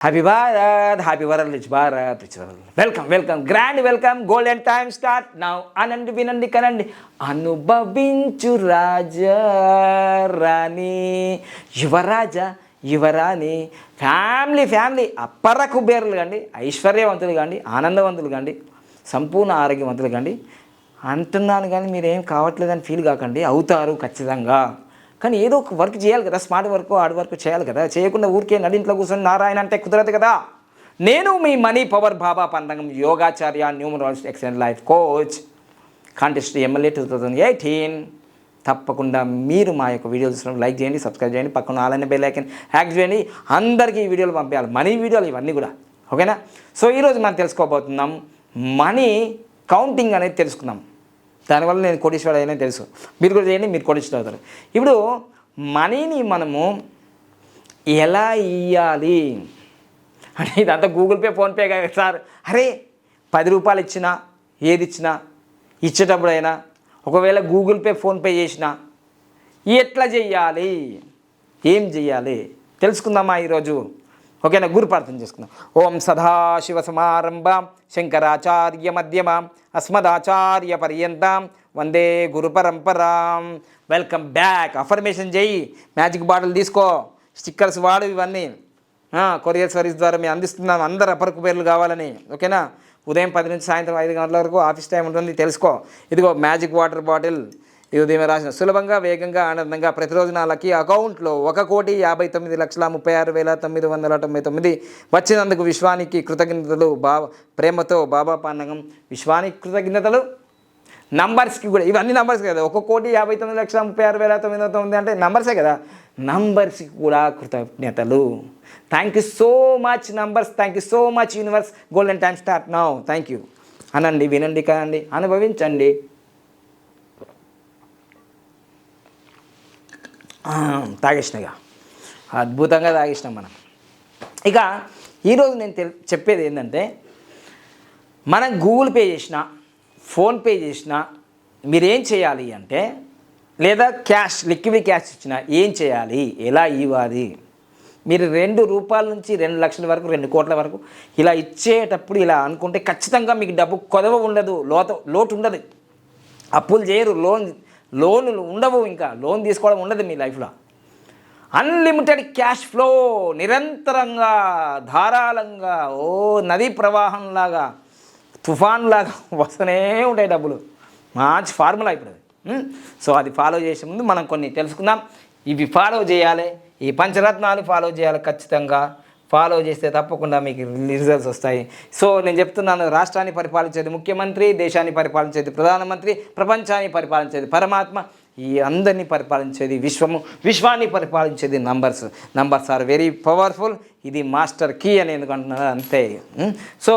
Happy Bharat happy world rich Bharat rich world welcome welcome grand welcome golden time start now అనండి వినండి కనండి అనుభవించు రాజా రాణి యువరాజా యువరాణి ఫ్యామిలీ ఫ్యామిలీ అప్పర కుబేరులు కండి ఐశ్వర్యవంతులు కండి ఆనందవంతులు కండి సంపూర్ణ ఆరోగ్యవంతులు కండి అంటున్నాను కానీ మీరేం కావట్లేదని ఫీల్ కాకండి. అవుతారు ఖచ్చితంగా. కానీ ఏదో ఒక వర్క్ చేయాలి కదా స్మార్ట్ వర్క్ హార్డ్ వర్క్ చేయాలి కదా. చేయకుండా ఊరికే నడింట్లో కూర్చొని నారాయణ అంటే కుదరదు కదా. నేను మీ మనీ పవర్ బాబా పందగం యోగాచార్య numerologist excellent life coach. Contest MLA two thousand eighteen తప్పకుండా మీరు మా యొక్క వీడియోలు చూసినప్పుడు లైక్ చేయండి సబ్స్క్రైబ్ చేయండి పక్కన ఆలైన బెల్ ఐకన్ హ్యాక్ చేయండి. అందరికీ ఈ వీడియోలు పంపించాలి మనీ వీడియోలు ఇవన్నీ కూడా. ఓకేనా? సో ఈరోజు మనం తెలుసుకోబోతున్నాం మనీ కౌంటింగ్ అనేది తెలుసుకుందాం దానివల్ల నేను కోటీశ్వరుడు తెలుసు. మీరు కూడా చేయండి మీరు కోటీశ్వరుడు అవుతారు. ఇప్పుడు మనీని మనము ఎలా ఇయ్యాలి? అంటే ఇదంతా గూగుల్ పే ఫోన్పే కదా సార్. అరే పది రూపాయలు ఇచ్చినా ఏది ఇచ్చినా ఇచ్చేటప్పుడైనా ఒకవేళ గూగుల్ పే ఫోన్పే చేసినా ఎట్లా చెయ్యాలి ఏం చెయ్యాలి తెలుసుకుందామా ఈరోజు? ఓకేనా? గురు ప్రార్థన చేసుకుందాం. ఓం సదాశివ సమారంభాం శంకరాచార్య మధ్యమాం అస్మదాచార్య పర్యంతం వందే గురు పరంపరాం. వెల్కమ్ బ్యాక్ అఫర్మేషన్ చేయి. మ్యాజిక్ బాటిల్ తీసుకో. స్టిక్కర్స్ వాడు ఇవన్నీ. కొరియర్ సర్వీస్ ద్వారా మేము అందిస్తున్నాం. అందరు అప్పరకు పేర్లు కావాలని. ఓకేనా? ఉదయం పది నుంచి సాయంత్రం ఐదు గంటల వరకు ఆఫీస్ టైం ఉంటుంది. తెలుసుకో. ఇదిగో మ్యాజిక్ వాటర్ బాటిల్ ఈ ఉదయం రాసిన సులభంగా వేగంగా ఆనందంగా ప్రతిరోజు నా లక్కీ అకౌంట్లో ఒక కోటి యాభై తొమ్మిది లక్షల ముప్పై ఆరు వేల తొమ్మిది వందల తొంభై తొమ్మిది వచ్చినందుకు విశ్వానికి కృతజ్ఞతలు బా ప్రేమతో బాబా పాండగం విశ్వానికి కృతజ్ఞతలు. నంబర్స్కి కూడా ఇవన్నీ నంబర్స్ కదా. ఒక కోటి యాభై తొమ్మిది లక్షల ముప్పై ఆరు వేల తొమ్మిది వందల తొమ్మిది అంటే నంబర్సే కదా. నంబర్స్కి కూడా కృతజ్ఞతలు. Thank you so much numbers. Thank you so much universe golden time start now thank you అనండి వినండి కనండి అనుభవించండి. తాగేసినాయిగా అద్భుతంగా తాగేసినాం మనం. ఇక ఈరోజు నేను తె చెప్పేది ఏంటంటే మనం గూగుల్ పే చేసిన ఫోన్పే చేసిన మీరేం చేయాలి అంటే లేదా క్యాష్ లిక్విడ్ క్యాష్ ఇచ్చిన ఏం చేయాలి? ఎలా ఇవ్వాలి? మీరు రెండు రూపాయల నుంచి రెండు లక్షల వరకు రెండు కోట్ల వరకు ఇలా ఇచ్చేటప్పుడు ఇలా అనుకుంటే ఖచ్చితంగా మీకు డబ్బు కొదవ ఉండదు లోత లోటు ఉండదు. అప్పులు చేయరు లోన్ లోన్లు ఉండవు ఇంకా. లోన్ తీసుకోవడం ఉండదు మీ లైఫ్లో. అన్లిమిటెడ్ క్యాష్ ఫ్లో నిరంతరంగా ధారాళంగా ఓ నదీ ప్రవాహంలాగా తుఫాన్లాగా వస్తూనే ఉంటాయి డబ్బులు. మంచి ఫార్ములా ఇప్పుడు సో అది ఫాలో చేసే ముందు మనం కొన్ని తెలుసుకుందాం. ఇవి ఫాలో చేయాలి. ఈ పంచరత్నాలు ఫాలో చేయాలి ఖచ్చితంగా. ఫాలో చేస్తే తప్పకుండా మీకు రిజల్ట్స్ వస్తాయి. సో నేను చెప్తున్నాను రాష్ట్రాన్ని పరిపాలించేది ముఖ్యమంత్రి దేశాన్ని పరిపాలించేది ప్రధానమంత్రి ప్రపంచాన్ని పరిపాలించేది పరమాత్మ. ఈ అందరినీ పరిపాలించేది విశ్వము విశ్వాన్ని పరిపాలించేది numbers. Numbers are very powerful. ఇది మాస్టర్ కీ అని ఎందుకు అంటున్నాను అంతే సో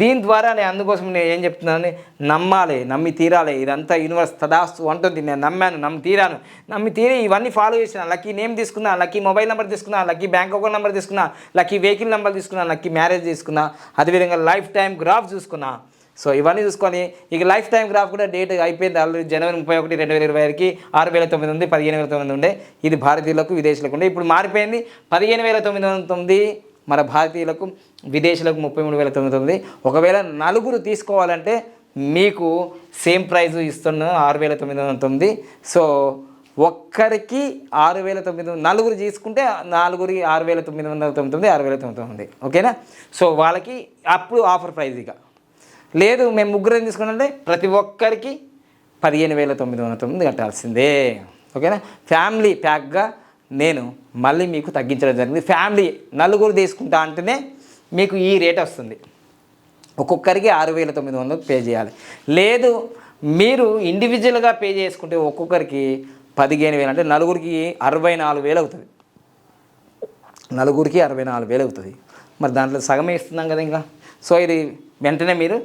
దీని ద్వారా నేను అందుకోసం నేను ఏం చెప్తున్నాను నమ్మాలి నమ్మి తీరాలి. ఇదంతా యూనివర్స్ తదాస్తు అంటుంది. నేను నమ్మాను నమ్మి తీరాను. నమ్మి తీరి ఇవన్నీ ఫాలో చేసిన లక్కీ నేమ్ తీసుకున్నా లక్కీ మొబైల్ నెంబర్ తీసుకున్నా లక్కీ బ్యాంక్ అకౌంట్ నెంబర్ తీసుకున్నా లక్కీ వెహికల్ నెంబర్ తీసుకున్నా లక్కీ మ్యారేజ్ తీసుకున్నా అదేవిధంగా లైఫ్ టైం గ్రాఫ్ చూసుకున్నా. సో ఇవన్నీ చూసుకొని ఇక లైఫ్ టైం గ్రాఫ్ కూడా డేట్ అయిపోయింది ఆల్రెడీ జనవరి ముప్పై ఒకటి రెండు వేల ఇరవై ఐదుకి. ఆరు వేల తొమ్మిది ఉంది పదిహేను వేల తొమ్మిది ఉండే. ఇది భారతీయులకు విదేశీయులకు ఉండే. ఇప్పుడు మారిపోయింది పదిహేను వేల తొమ్మిది వందల తొమ్మిది మన భారతీయులకు విదేశీయులకు ముప్పై మూడు వేల తొమ్మిది తొమ్మిది. ఒకవేళ నలుగురు తీసుకోవాలంటే మీకు సేమ్ ప్రైజ్ ఇస్తున్న ఆరు వేల తొమ్మిది వందల తొమ్మిది. సో ఒక్కరికి ఆరు వేల తొమ్మిది వందల నలుగురు తీసుకుంటే నాలుగురికి ఆరు వేల తొమ్మిది వందల తొమ్మిది తొమ్మిది ఆరు వేల తొమ్మిది తొమ్మిది. ఓకేనా? సో వాళ్ళకి అప్పుడు ఆఫర్ ప్రైజ్ ఇక. లేదు మేము ముగ్గురం తీసుకున్నట్టే ప్రతి ఒక్కరికి పదిహేను వేల తొమ్మిది వందల తొమ్మిది కట్టాల్సిందే. ఓకేనా? ఫ్యామిలీ ప్యాక్గా నేను మళ్ళీ మీకు తగ్గించడం జరిగింది. ఫ్యామిలీ నలుగురు తీసుకుంటా అంటేనే మీకు ఈ రేట్ వస్తుంది. ఒక్కొక్కరికి ఆరు వేల తొమ్మిది వందలు పే చేయాలి. లేదు మీరు ఇండివిజువల్గా పే చేసుకుంటే ఒక్కొక్కరికి పదిహేను వేలు అంటే నలుగురికి అరవై నాలుగు వేలు అవుతుంది. నలుగురికి అరవై నాలుగు వేలు అవుతుంది. మరి దాంట్లో సగమే ఇస్తున్నాం కదా ఇంకా. సో ఇది వెంటనే మీరు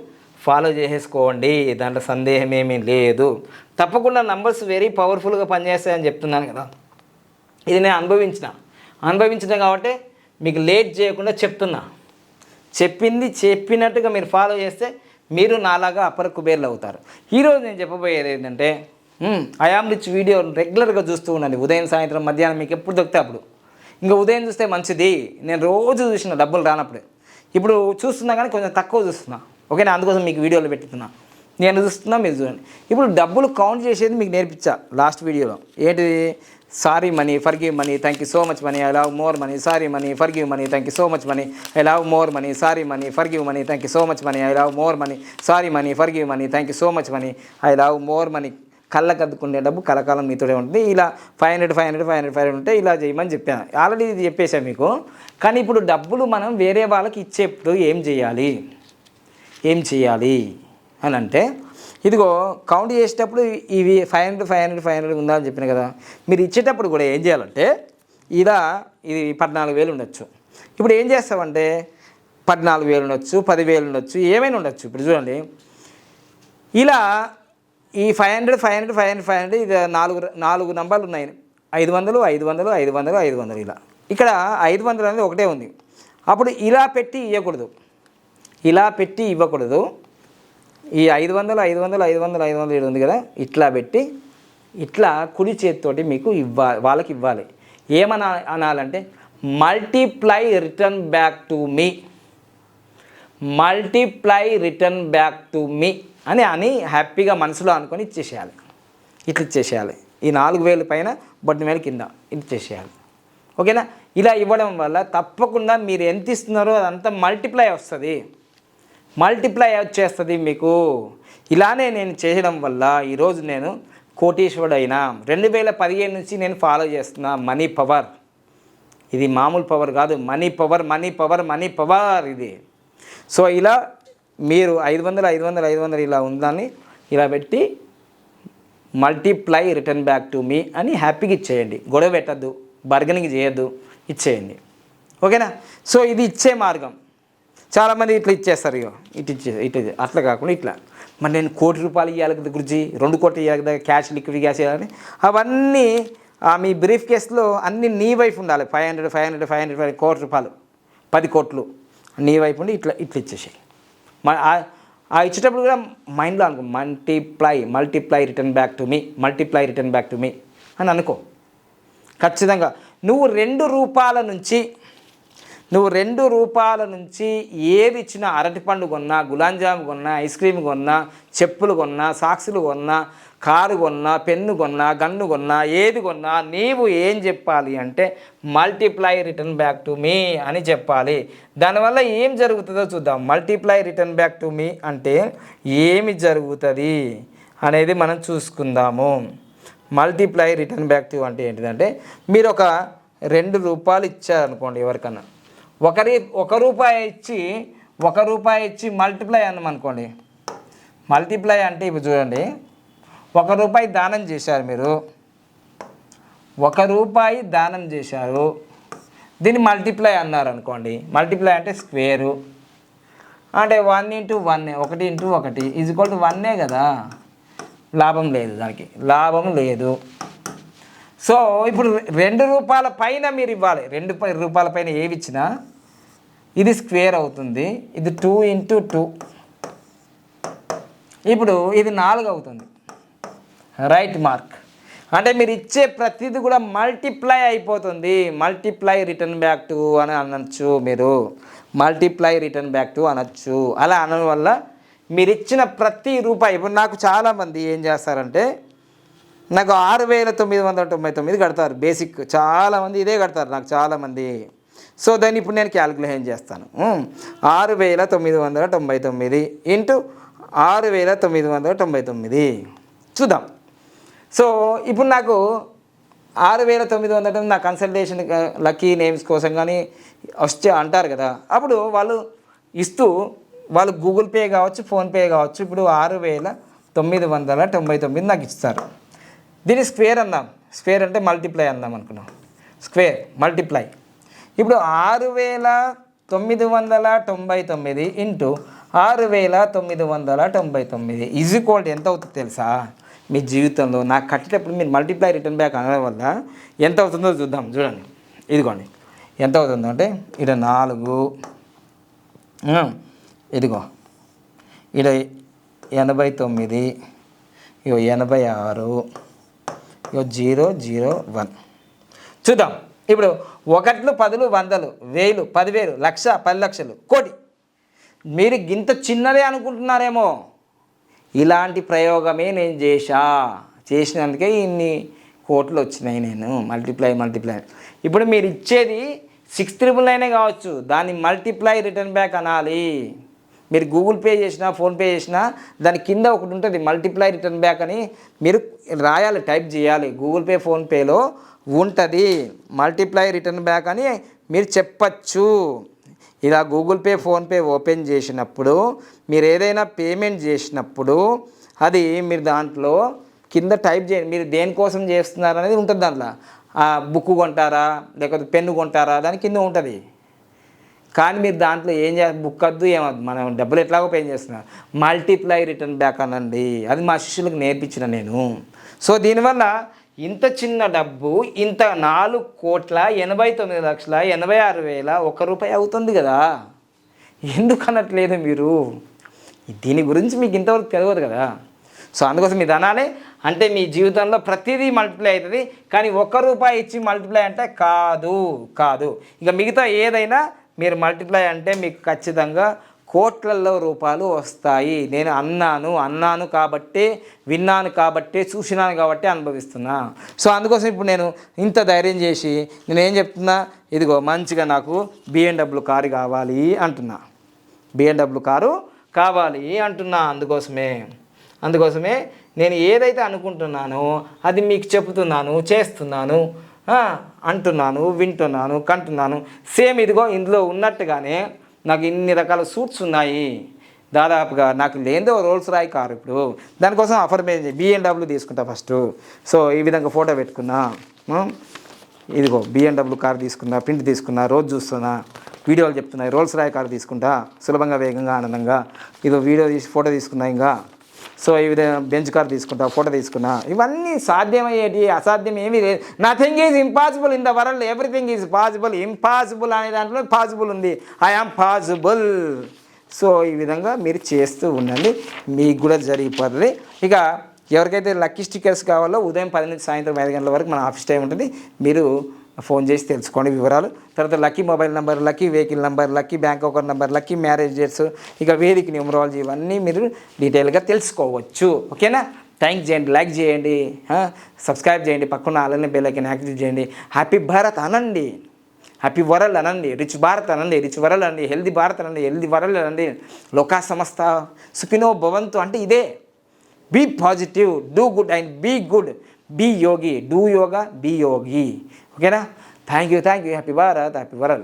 ఫాలో చేసేసుకోండి దాంట్లో సందేహం ఏమీ లేదు. తప్పకుండా నంబర్స్ వెరీ పవర్ఫుల్గా పనిచేస్తాయని చెప్తున్నాను కదా. ఇది నేను అనుభవించిన. అనుభవించిన కాబట్టి మీకు లేట్ చేయకుండా చెప్తున్నా. చెప్పింది చెప్పినట్టుగా మీరు ఫాలో చేస్తే మీరు నాలాగా అప్పర కుబేర్లు అవుతారు. ఈరోజు నేను చెప్పబోయేది ఏంటంటే అయామ్ రిచ్ వీడియో రెగ్యులర్గా చూస్తూ ఉండండి. ఉదయం సాయంత్రం మధ్యాహ్నం మీకు ఎప్పుడు దొరికితే అప్పుడు. ఇంకా ఉదయం చూస్తే మంచిది. నేను రోజు చూసిన డబ్బులు రానప్పుడు. ఇప్పుడు చూస్తున్నా కానీ కొంచెం తక్కువ చూస్తున్నా. ఓకేనా అందుకోసం మీకు వీడియోలు పెట్టుతున్నా. నేను చూస్తున్నా మీరు చూడండి. ఇప్పుడు డబ్బులు కౌంట్ చేసేది మీకు నేర్పించా లాస్ట్ వీడియోలో ఏంటిది? Sorry money for give money thank you so much money I love more money sorry money for give money thank you so much money I love more money sorry money for give money thank you so much money I love more money sorry money for give money thank you so much money I love more money కళ్ళ కద్దుకునే డబ్బు కలకాలం మీతోనే ఉంటుంది. ఇలా five hundred five hundred five hundred five hundred ఉంటే ఇలా చేయమని చెప్పాను ఆల్రెడీ ఇది చెప్పేశాను మీకు. కానీ ఇప్పుడు డబ్బులు మనం వేరే వాళ్ళకి ఇచ్చేప్పుడు ఏం చేయాలి? ఏం చేయాలి? అని అంటే ఇదిగో కౌంట్ చేసేటప్పుడు ఇవి five hundred five hundred five hundred ఉందా అని చెప్పిన కదా మీరు ఇచ్చేటప్పుడు కూడా ఏం చేయాలంటే ఇలా ఇది పద్నాలుగు వేలు ఉండొచ్చు. ఇప్పుడు ఏం చేస్తామంటే పద్నాలుగు వేలు ఉండొచ్చు పదివేలు ఉండొచ్చు ఏమైనా ఉండొచ్చు. ఇప్పుడు చూడండి ఇలా ఈ five hundred five hundred five hundred five hundred ఇది నాలుగు నాలుగు నంబర్లు ఉన్నాయి. ఐదు వందలు ఐదు వందలు ఐదు వందలు ఐదు వందలు ఇలా. ఇక్కడ ఐదు వందలు అనేది ఒకటే ఉంది. అప్పుడు ఇలా పెట్టి ఇవ్వకూడదు ఇలా పెట్టి ఇవ్వకూడదు. ఈ ఐదు వందలు ఐదు వందలు ఐదు వందలు ఐదు వందలు ఏడు ఉంది కదా? ఇట్లా పెట్టి ఇట్లా కుడి చేతితోటి మీకు ఇవ్వాలి వాళ్ళకి ఇవ్వాలి. ఏమనా అనాలంటే multiply return back to me. Multiply return back to me అని అని హ్యాపీగా మనసులో అనుకొని ఇచ్చేసేయాలి. ఇట్లా ఇచ్చేసేయాలి. ఈ నాలుగు వేలు పైన బొట్టు వేలు కింద ఇచ్చేసేయాలి. ఓకేనా? ఇలా ఇవ్వడం వల్ల తప్పకుండా మీరు ఎంత ఇస్తున్నారో అదంతా మల్టిప్లై వస్తుంది. మల్టిప్లై వచ్చేస్తుంది మీకు. ఇలానే నేను చేయడం వల్ల ఈరోజు నేను కోటీశ్వరుడు అయినా రెండు వేల పదిహేను నుంచి నేను ఫాలో చేస్తున్నా మనీ పవర్ ఇది మామూలు పవర్ కాదు. Money power money power money power ఇది. సో ఇలా మీరు ఐదు వందలు ఐదు వందలు ఐదు వందలు ఇలా ఉందని ఇలా పెట్టి multiply return back to me అని హ్యాపీగా ఇచ్చేయండి. గొడవ పెట్టద్దు. బర్గనింగ్ చేయొద్దు. ఇచ్చేయండి. ఓకేనా? సో ఇది ఇచ్చే మార్గం. చాలామంది ఇట్లా ఇచ్చేస్తారు ఇగో. ఇటు ఇచ్చే ఇటు అట్లా కాకుండా ఇట్లా. మరి నేను కోటి రూపాయలు ఇవ్వాలి కదా గురించి రెండు కోట్లు ఇవ్వాలి కదా క్యాష్ లిక్విడ్ క్యాష్ ఇవ్వాలని అవన్నీ ఆ మీ బ్రీఫ్ కేసులో అన్ని నీ వైపు ఉండాలి. Five hundred five hundred five hundred five కోటి రూపాయలు. పది కోట్లు. నీ వైపు ఉండి ఇట్లా ఇట్లా ఇచ్చేసాయి. ఆ ఇచ్చేటప్పుడు కూడా మైండ్లో అనుకో. Multiply multiply return back to me multiply return back to me అని అనుకో. ఖచ్చితంగా. నువ్వు రెండు రూపాయల నుంచి నువ్వు రెండు రూపాయల నుంచి ఏది ఇచ్చినా అరటిపండు కొన్నా గులాం జామ్ కొన్నా ఐస్ క్రీమ్ కొన్నా చెప్పులు కొన్నా సాక్సులు కొన్నా కారు కొన్నా పెన్ను కొన్నా గన్ను కొన్నా ఏది కొన్నా నీవు ఏం చెప్పాలి అంటే multiply return back to me అని చెప్పాలి. దానివల్ల ఏం జరుగుతుందో చూద్దాం. Multiply return back to me అంటే ఏమి జరుగుతుంది అనేది మనం చూసుకుందాము. మల్టిప్లై రిటర్న్ బ్యాక్ టు అంటే ఏంటిదంటే మీరు ఒక రెండు రూపాయలు ఇచ్చారనుకోండి ఎవరికన్నా. ఒకరి ఒక రూపాయి ఇచ్చి ఒక రూపాయి ఇచ్చి మల్టిప్లై అన్నామనుకోండి మల్టిప్లై అంటే ఇప్పుడు చూడండి. ఒక రూపాయి దానం చేశారు మీరు. ఒక రూపాయి దానం చేశారు. దీన్ని మల్టిప్లై అన్నారు అనుకోండి. మల్టిప్లై అంటే స్క్వేరు అంటే వన్ ఇంటూ వన్ ఒకటి ఇంటూ ఒకటి ఈజ్ ఈక్వల్ టు వన్నే కదా. లాభం లేదు దానికి. లాభం లేదు. సో ఇప్పుడు రెండు రూపాయల పైన మీరు ఇవ్వాలి. రెండు రూపాయల పైన ఏవి ఇచ్చినా ఇది స్క్వేర్ అవుతుంది. ఇది టూ ఇంటూ టూ. ఇప్పుడు ఇది నాలుగు అవుతుంది. Right mark. అంటే మీరు ఇచ్చే ప్రతిదీ కూడా మల్టిప్లై అయిపోతుంది. మల్టిప్లై రిటర్న్ బ్యాక్ టు అని అనొచ్చు మీరు. మల్టిప్లై రిటర్న్ బ్యాక్ టు అనొచ్చు. అలా అనడం వల్ల మీరు ఇచ్చిన ప్రతి రూపాయి. ఇప్పుడు నాకు చాలామంది ఏం చేస్తారంటే నాకు ఆరు వేల తొమ్మిది వందల తొంభై తొమ్మిది కడతారు బేసిక్ చాలామంది ఇదే కడతారు నాకు చాలామంది. సో దాన్ని ఇప్పుడు నేను క్యాలిక్యులేషన్ చేస్తాను. ఆరు వేల తొమ్మిది వందల తొంభై తొమ్మిది ఇంటూ ఆరు వేల తొమ్మిది వందల తొంభై తొమ్మిది. చూద్దాం. సో ఇప్పుడు నాకు ఆరు వేల తొమ్మిది వందల తొమ్మిది నా కన్సల్టేషన్ లక్కీ నేమ్స్ కోసం కానీ వస్తే అంటారు కదా. అప్పుడు వాళ్ళు ఇస్తూ వాళ్ళు గూగుల్ పే కావచ్చు ఫోన్పే కావచ్చు ఇప్పుడు ఆరు వేల తొమ్మిది వందల తొంభై తొమ్మిది నాకు ఇస్తారు. దీన్ని స్క్వేర్ అందాం. స్క్వేర్ అంటే మల్టిప్లై అందాం అనుకున్నాం. Square multiply. ఇప్పుడు ఆరు వేల తొమ్మిది వందల తొంభై తొమ్మిది ఇంటూ ఆరు వేల తొమ్మిది వందల తొంభై తొమ్మిది ఈజ్ ఈక్వల్ ఎంత అవుతుందో తెలుసా? మీ జీవితంలో నాకు కట్టేటప్పుడు మీరు మల్టిప్లై రిటర్న్ బ్యాక్ అనడం వల్ల ఎంత అవుతుందో చూద్దాం. చూడండి. ఇదిగోండి. ఎంత అవుతుందో అంటే ఇక్కడ నాలుగు. ఇదిగో. ఇక్కడ ఎనభై తొమ్మిది ఇగో ఎనభై ఆరు. Zero zero one. చూద్దాం. ఇప్పుడు ఒకట్లు పదులు వందలు వేలు పదివేలు లక్ష పది లక్షలు కోటి. మీరు గింత చిన్నదే అనుకుంటున్నారేమో. ఇలాంటి ప్రయోగమే నేను చేశా. చేసినందుకే ఇన్ని కోట్లు వచ్చినాయి నేను. మల్టిప్లై మల్టిప్లై ఇప్పుడు మీరు ఇచ్చేది సిక్స్ త్రిబుల్ నైనే కావచ్చు. దాన్ని మల్టిప్లై రిటర్న్ బ్యాక్ అనాలి. మీరు గూగుల్ పే చేసినా ఫోన్పే చేసినా దాని కింద ఒకటి ఉంటుంది మల్టిప్లై రిటర్న్ బ్యాక్ అని. మీరు రాయాలి టైప్ చేయాలి. గూగుల్ పే ఫోన్పేలో ఉంటుంది. మల్టిప్లై రిటర్న్ బ్యాక్ అని మీరు చెప్పచ్చు. ఇలా గూగుల్ పే ఫోన్పే ఓపెన్ చేసినప్పుడు మీరు ఏదైనా పేమెంట్ చేసినప్పుడు అది మీరు దాంట్లో కింద టైప్ చేయండి. మీరు దేనికోసం చేస్తున్నారు అనేది ఉంటుంది దాంట్లో. బుక్ కొంటారా లేకపోతే పెన్ను కొంటారా దాని కింద ఉంటుంది. కానీ మీరు దాంట్లో ఏం చే బుక్ వద్దు ఏమద్దు మనం డబ్బులు ఎట్లాగో పే చేస్తున్నాం. మల్టిప్లై రిటర్న్ బ్యాక్ అనండి. అది మా శిష్యులకు నేర్పించిన నేను. సో దీనివల్ల ఇంత చిన్న డబ్బు ఇంత నాలుగు కోట్ల ఎనభై తొమ్మిది లక్షల ఎనభై ఆరు వేల ఒక్క రూపాయి అవుతుంది కదా. ఎందుకు అనట్లేదు మీరు? దీని గురించి మీకు ఇంతవరకు తెలియదు కదా. సో అందుకోసం మీ ధనాలే అంటే మీ జీవితంలో ప్రతిదీ మల్టిప్లై అవుతుంది. కానీ ఒక్క రూపాయి ఇచ్చి మల్టిప్లై అంటే కాదు కాదు. ఇక మిగతా ఏదైనా మీరు మల్టిప్లై అంటే మీకు ఖచ్చితంగా కోట్లల్లో రూపాయలు వస్తాయి. నేను అన్నాను అన్నాను కాబట్టి విన్నాను కాబట్టి చూసినాను కాబట్టి అనుభవిస్తున్నా. సో అందుకోసం ఇప్పుడు నేను ఇంత ధైర్యం చేసి నేను ఏం చెప్తున్నా? ఇదిగో మంచిగా నాకు బిఎండబ్ల్యూ కారు కావాలి అంటున్నా. బిఎండబ్ల్యూ కారు కావాలి అంటున్నా అందుకోసమే. అందుకోసమే నేను ఏదైతే అనుకుంటున్నానో అది మీకు చెప్తున్నాను చేస్తున్నాను. అంటున్నాను వింటున్నాను కంటున్నాను. సేమ్ ఇదిగో ఇందులో ఉన్నట్టుగానే నాకు ఇన్ని రకాల సూట్స్ ఉన్నాయి. దాదాపుగా నాకు లేదో రోల్స్ రాయి కారు ఇప్పుడు. దానికోసం ఆఫర్ మీద బిఎండబ్ల్యూ తీసుకుంటా ఫస్ట్. సో ఈ విధంగా ఫోటో పెట్టుకున్నా ఇదిగో బిఎండబ్ల్యూ కారు తీసుకున్నా ప్రింట్ తీసుకున్నా రోజు చూస్తున్నా వీడియోలు చెప్తున్నాయి రోల్స్ రాయ్ కార్ తీసుకుంటా సులభంగా వేగంగా ఆనందంగా. ఇదో వీడియో తీసి ఫోటో తీసుకున్నా ఇంకా సో ఈ విధంగా బెంచ్ కార్ తీసుకుంటా ఫోటో తీసుకున్నా. ఇవన్నీ సాధ్యమయ్యేటి అసాధ్యం ఏమీ లేదు. Nothing is impossible in the world everything is possible impossible అనే దాంట్లో పాసిబుల్ ఉంది. ఐ పాసిబుల్ సో ఈ విధంగా మీరు చేస్తూ ఉండండి. మీకు కూడా జరిగిపోతుంది. ఇక ఎవరికైతే లక్కీ స్టిక్కర్స్ కావాలో ఉదయం పది నుంచి సాయంత్రం ఐదు గంటల వరకు మన ఆఫీస్ టైం ఉంటుంది. మీరు ఫోన్ చేసి తెలుసుకోండి వివరాలు. తర్వాత lucky mobile number lucky vehicle number lucky bank account number lucky marriage dates ఇక వేదిక న్యూమరాలజీ ఇవన్నీ మీరు డీటెయిల్గా తెలుసుకోవచ్చు. ఓకేనా? థ్యాంక్స్ చేయండి లైక్ చేయండి. సబ్స్క్రైబ్ చేయండి. పక్కన అలానే బెల్ యాక్టివ్ చేయండి. హ్యాపీ భారత్ అనండి హ్యాపీ వరల్డ్ అనండి రిచ్ భారత్ అనండి రిచ్ వరల్డ్ అనండి హెల్దీ భారత్ అనండి హెల్దీ వరల్డ్ అనండి లోకా సంస్థ సుఖినో భవంతు అంటే ఇదే be positive do good and be good be yogi do yoga be yogi ఓకేనా? Thank you thank you happy Bharat happy world